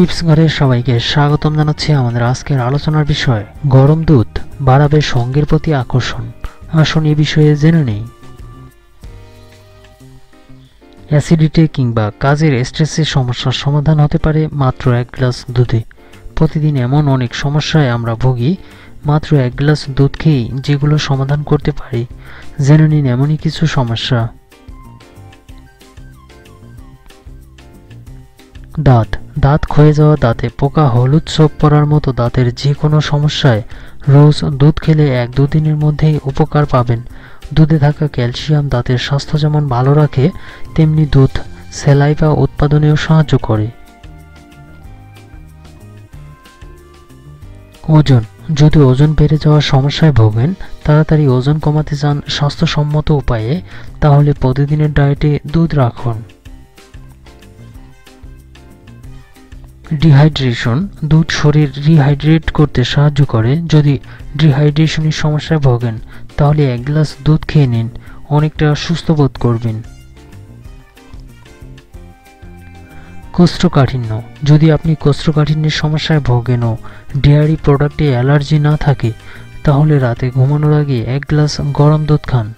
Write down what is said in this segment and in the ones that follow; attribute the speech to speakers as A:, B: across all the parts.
A: Tips ঘরে সবাইকে স্বাগতম জানাচ্ছি আমাদের আজকের আলোচনার বিষয়, গরম দুধ বাড়াবে সঙ্গের প্রতি আকর্ষণ। আসুন এ বিষয়ে জেনে নেই। অ্যাসিডিটি কিংবা কাজের স্ট্রেসের সমস্যার সমাধান হতে পারে মাত্র এক গ্লাস দুধে। প্রতিদিন এমন অনেক সমস্যায় আমরা ভুগি, মাত্র এক গ্লাস দুধ খেয়েই যেগুলো সমাধান করতে পারি। জেনে নিন এমনই কিছু সমস্যা। দাঁত দাঁত ক্ষয়ে যাওয়া, দাঁতে পোকা, হলুদ ছোপ পড়ার মতো দাঁতের যে কোনো সমস্যায় রোজ দুধ খেলে এক দুদিনের মধ্যেই উপকার পাবেন। দুধে থাকা ক্যালসিয়াম দাঁতের স্বাস্থ্য যেমন ভালো রাখে, তেমনি দুধ সেলাইভা উৎপাদনেও সাহায্য করে। ওজন, যদি ওজন বেড়ে যাওয়ার সমস্যায় ভোগেন, তাড়াতাড়ি ওজন কমাতে চান স্বাস্থ্যসম্মত উপায়ে, তাহলে প্রতিদিনের ডায়েটে দুধ রাখুন। ডিহাইড্রেশন দুধ শরীর রিহাইড্রেট করতে সাহায্য করে। যদি ডিহাইড্রেশনের সমস্যায় ভোগেন, তাহলে এক গ্লাস দুধ খেয়ে নিন, অনেকটা সুস্থ বোধ করবেন। কোষ্ঠকাঠিন্য, যদি আপনি কোষ্ঠকাঠিন্যের সমস্যায় ভোগেন ও ডেয়ারি প্রোডাক্টে অ্যালার্জি না থাকে, তাহলে রাতে ঘুমানোর আগে এক গ্লাস গরম দুধ খান।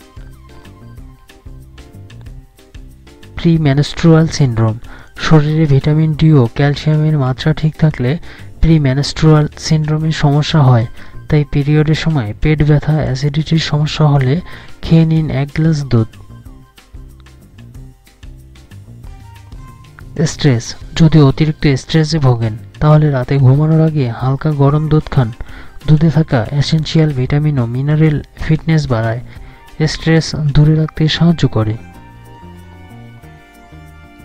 A: প্রি ম্যানেস্ট্রুয়াল সিনড্রোম শরীরে ভিটামিন ডি ও ক্যালসিয়ামের মাত্রা ঠিক থাকলে প্রি ম্যানস্ট্রুয়াল সিনড্রোমের সমস্যা হয়, তাই পিরিয়ডের সময় পেট ব্যথা, অ্যাসিডিটির সমস্যা হলে খেয়ে নিন এক গ্লাস দুধ। স্ট্রেস, যদি অতিরিক্ত স্ট্রেসে ভোগেন, তাহলে রাতে ঘুমানোর আগে হালকা গরম দুধ খান। দুধে থাকা এসেনশিয়াল ভিটামিন ও মিনারেল ফিটনেস বাড়ায়। স্ট্রেস দূরে রাখতে সাহায্য করে।